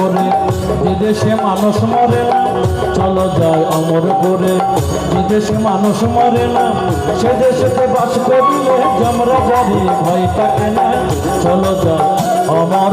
করে, বিদেশে মানুষ মরে না, চলো যায় অমর করে বিদেশে মানুষ মরে না, সে দেশেতে বাস করিলে জমরা জারি ভয় থাকে না। চলো যায় অমর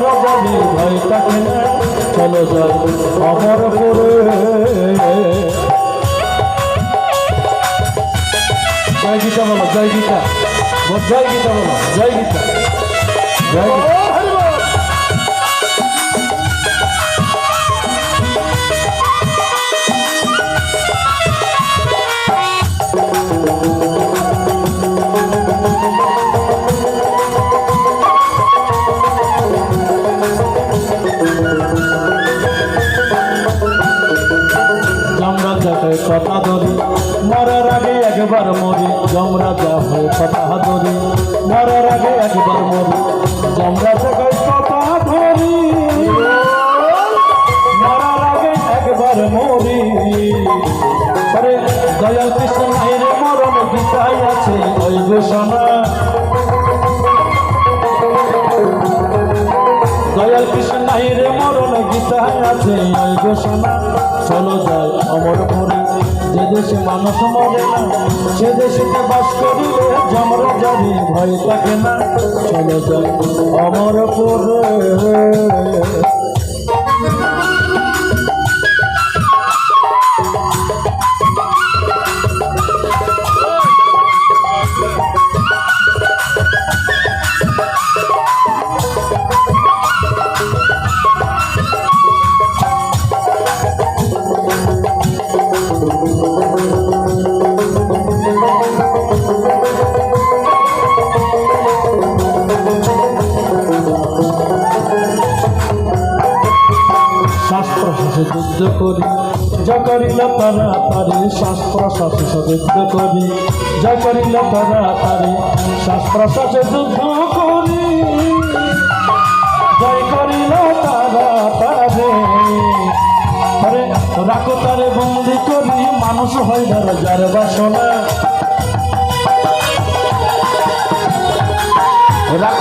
যাবি ভয় থাকে না চলো যাই জয় গীতা বলো, জয় গীতা। জয় গীতা বলো, জয় গীতা। জয় গীতা। যাকে কথা ধরি মরার আগে একবার মরি জমরা যা হয় কথা ধরি মরার আগে একবার মরি জমরা যাকে কথা ধরি মরার আগে একবার মরি। আরে দয়াল কৃষ্ণ মরণ গীতায় আছে, ওই ঘোষণা। দয়াল কৃষ্ণ নাই রে মরণ গীতায় আছে, এই ঘোষণা চলো যায় অমর করে। যে দেশে মানুষ মরে না, সে দেশেতে বাস করিলে জমর জানি, ভয় থাকে না। চলো যায় অমর করে। শ্বাস প্রশ্বাসে যুদ্ধ করি। যা করিল তারা তারে শ্বাস প্রশ্বাসে যুদ্ধ করি। যা করিল তারা তারে শ্বাস প্রশ্বাসে যুদ্ধ করি। জয় করিল তারা তারে, আরে রাখো তারে বন্দি করি, মানুষ হয় ধর যার বাসনা। রাখো